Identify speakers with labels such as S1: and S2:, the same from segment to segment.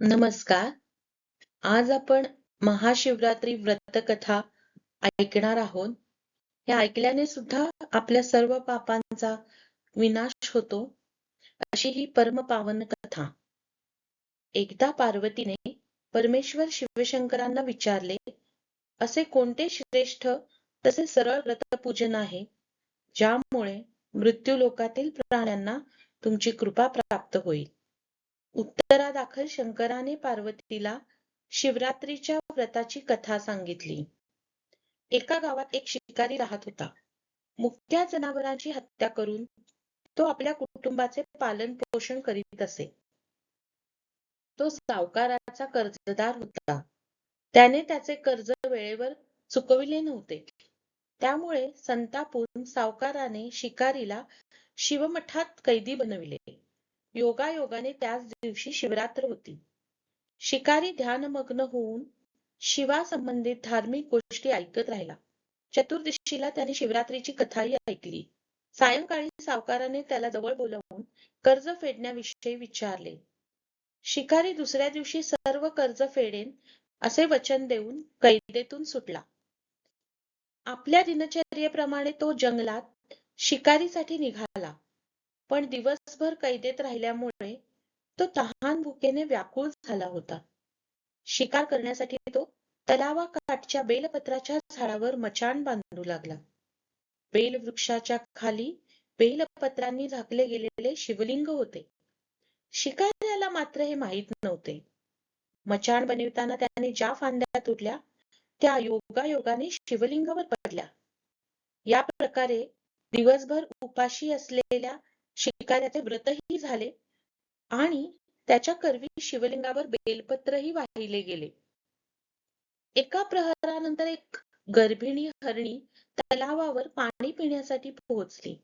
S1: नमस्कार. आज आपण महाशिवरात्री व्रतकथा ऐकणार आहोत. हे ऐकल्याने सुद्धा आपल्या सर्व पापांचा विनाश होतो. अशी ही परम पावन कथा. एकदा पार्वतीने परमेश्वर शिवशंकरांना विचारले असे कोणते श्रेष्ठ तसे सरळ व्रतपूजन आहे ज्यामुळे मृत्यू लोकातील प्राण्यांना तुमची कृपा प्राप्त होईल? उत्तरादाखल शंकराने पार्वतीला शिवरात्रीच्या व्रताची कथा सांगितली. एका गावात एक शिकारी राहत होता. मुक्या जनावरांची हत्या करून तो आपल्या कुटुंबाचे पालन पोषण करीत असे. तो सावकाराचा कर्जदार होता. त्याने त्याचे कर्ज वेळेवर चुकविले नव्हते. त्यामुळे संतापून सावकाराने शिकारीला शिवमठात कैदी बनविले. योगायोगाने त्याच दिवशी शिवरात्र होती. शिकारी ध्यानमग्न होऊन शिवासंबंधित धार्मिक गोष्टी ऐकत राहिला. चतुर्दशीला त्याने शिवरात्रीची कथाही ऐकली. सायंकाळी सावकाराने त्याला जवळ बोलवून कर्ज फेडण्याविषयी विचारले. शिकारी दुसऱ्या दिवशी सर्व कर्ज फेडेन असे वचन देऊन कैदेतून सुटला. आपल्या दिनचर्येप्रमाणे तो जंगलात शिकारीसाठी निघाला. पण दिवसभर कैदेत राहिल्यामुळे तो तहान भुकेने व्याकुळ झाला होता. शिकार करण्यासाठी तो तलावाकाठच्या बेलपत्राच्या झाडावर मचाण बांधू लागला. बेलवृक्षाच्या खाली बेलपत्रांनी झाकले गेलेले शिवलिंग होते. शिकाऱ्याला मात्र हे माहीत नव्हते. मचाण बनविताना त्याने ज्या फांद्या तुटल्या त्या योगायोगाने शिवलिंगावर पडल्या. या प्रकारे दिवसभर उपाशी असलेल्या शिकाऱ्याचे व्रतही झाले आणि त्याच्या करवी शिवलिंगावर बेलपत्रही वाहिले गेले. एका प्रहरानंतर एक गर्भिणी हरणी तलावावर पाणी पिण्यासाठी पोहोचली.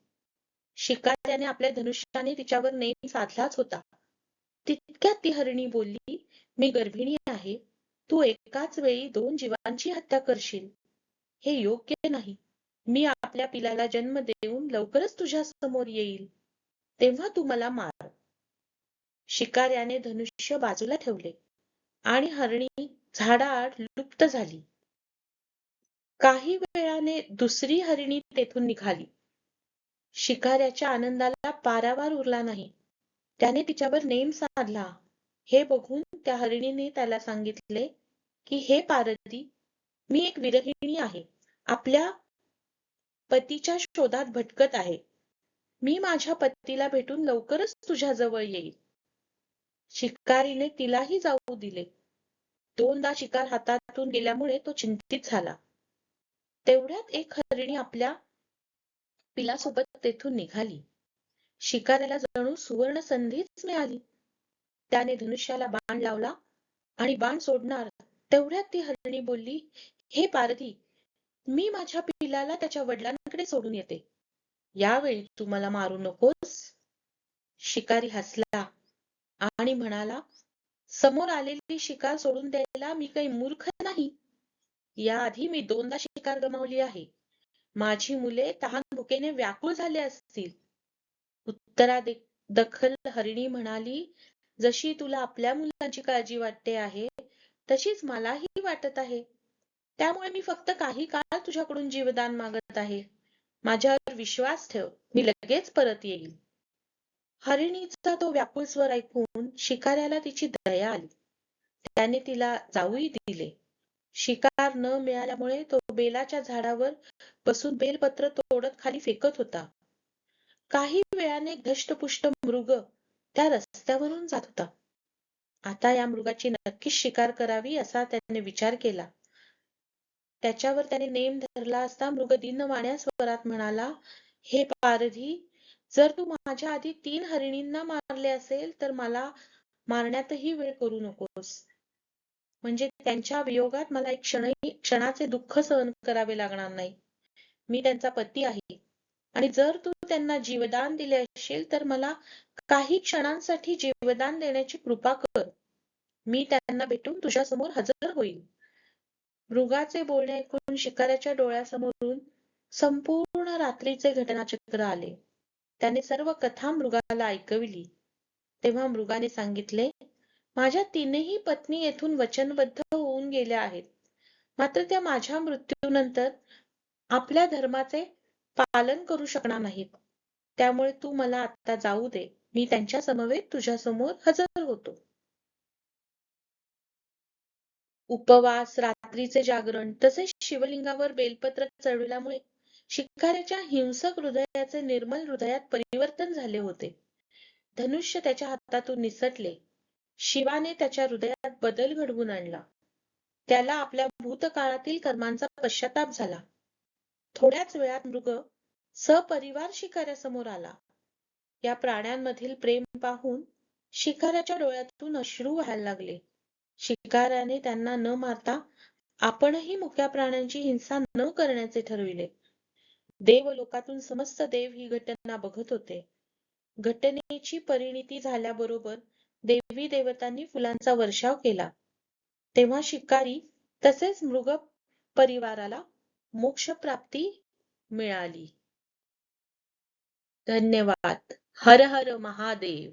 S1: शिकाऱ्याने आपल्या धनुष्याने तिच्यावर नेम साधलाच होता. तितक्यात ती हरणी बोलली मी गर्भिणी आहे. तू एकाच वेळी दोन जीवांची हत्या करशील. हे योग्य नाही. मी आपल्या पिलाला जन्म देऊन लवकरच तुझ्या समोर येईल. तेव्हा तू मला मार. शिकाऱ्याने धनुष्य बाजूला ठेवले आणि हरणी झाडाआड लुप्त झाली. काही वेळाने दुसरी हरिणी तेथून निघाली. शिकाऱ्याच्या आनंदाला पारावार उरला नाही. त्याने तिच्यावर नेम साधला. हे बघून त्या हरिणीने त्याला सांगितले की हे पारदी मी एक विरहिणी आहे. आपल्या पतीच्या शोधात भटकत आहे. मी माझ्या पतीला भेटून लवकरच तुझ्याजवळ येईल शिकारीने तिलाही जाऊ दिले. दोनदा शिकार हातातून गेल्यामुळे तो चिंतित झाला. तेवढ्यात एक हरिणी आपल्या पिलासोबत तेथून निघाली. शिकाऱ्याला जणू सुवर्ण संधीच मिळाली. त्याने धनुष्याला बाण लावला आणि बाण सोडणार तेवढ्यात ती हरिणी बोलली हे पारधी मी माझ्या पिलाला त्याच्या वडिलांकडे सोडून येते. यावेळी तू मला मारू नकोस. शिकारी हसला आणि म्हणाला समोर आलेली शिकार सोडून द्यायला मी काही मूर्ख नाही. याआधी मी दोनदा शिकार गमावली आहे. माझी मुले तहान भुकेने व्याकुळ झाले असतील. उत्तरा दखल हरिणी म्हणाली जशी तुला आपल्या मुलांची काळजी वाटते आहे तशीच मलाही वाटत आहे. त्यामुळे मी फक्त काही काळ तुझ्याकडून जीवदान मागत आहे. माझ्या विश्वास ठेव. मी लगेच परत येईल हरिणीचा तो व्याकुळ स्वर ऐकून शिकाऱ्याला तिची दया आली. त्याने तिला जाऊही दिले. शिकार न मिळाल्यामुळे तो बेलाच्या झाडावर बसून बेलपत्र तोडत खाली फेकत होता. काही वेळाने धष्टपुष्ट मृग त्या रस्त्यावरून जात होता. आता या मृगाची नक्कीच शिकार करावी असा त्याने विचार केला. त्याच्यावर त्याने नेम धरला असता मृग वाण्या स्वरात म्हणाला हे पारधी जर तू माझ्या आधी तीन हरिणींना मारले असेल तर मला मारण्यातही वेळ करू नकोस. म्हणजे त्यांच्या वियोगात मला एक क्षणही क्षणाचे दुःख सहन करावे लागणार नाही. मी त्यांचा पती आहे. आणि जर तू त्यांना जीवदान दिले असेल तर मला काही क्षणांसाठी जीवदान देण्याची कृपा कर. मी त्यांना भेटून तुझ्यासमोर हजर होईल मृगाचे बोलणे ऐकून शिकाऱ्याच्या डोळ्यासमोरून संपूर्ण रात्रीचे घटनाचक्र आले. त्याने सर्व कथा मृगाला ऐकविली. तेव्हा मृगाने सांगितले माझ्या तीनही पत्नी येथून वचनबद्ध होऊन गेल्या आहेत. मात्र त्या माझ्या मृत्यूनंतर आपल्या धर्माचे पालन करू शकणार नाहीत. त्यामुळे तू मला आता जाऊ दे. मी त्यांच्या समवेत तुझ्या समोर हजर होतो. उपवास रात्रीचे जागरण तसेच शिवलिंगावर बेलपत्र चढविल्यामुळे शिकाऱ्याच्या हिंसक हृदयाचे निर्मल हृदयात परिवर्तन झाले होते. धनुष्य त्याच्या हातातून निसटले. शिवाने त्याच्या हृदयात बदल घडवून आणला. त्याला आपल्या भूतकाळातील कर्मांचा पश्चाताप झाला. थोड्याच वेळात मृग सपरिवार शिकाऱ्यासमोर आला. या प्राण्यांमधील प्रेम पाहून शिकाऱ्याच्या डोळ्यातून अश्रू व्हायला लागले. शिकाऱ्याने त्यांना न मारता आपणही मुक्या प्राण्यांची हिंसा न करण्याचे ठरविले. देव लोकातून समस्त देव ही घटना बघत होते. घटनेची परिणिती झाल्याबरोबर देवी देवतांनी फुलांचा वर्षाव केला. तेव्हा शिकारी तसेच मृग परिवाराला मोक्षप्राप्ती मिळाली. धन्यवाद. हर हर महादेव.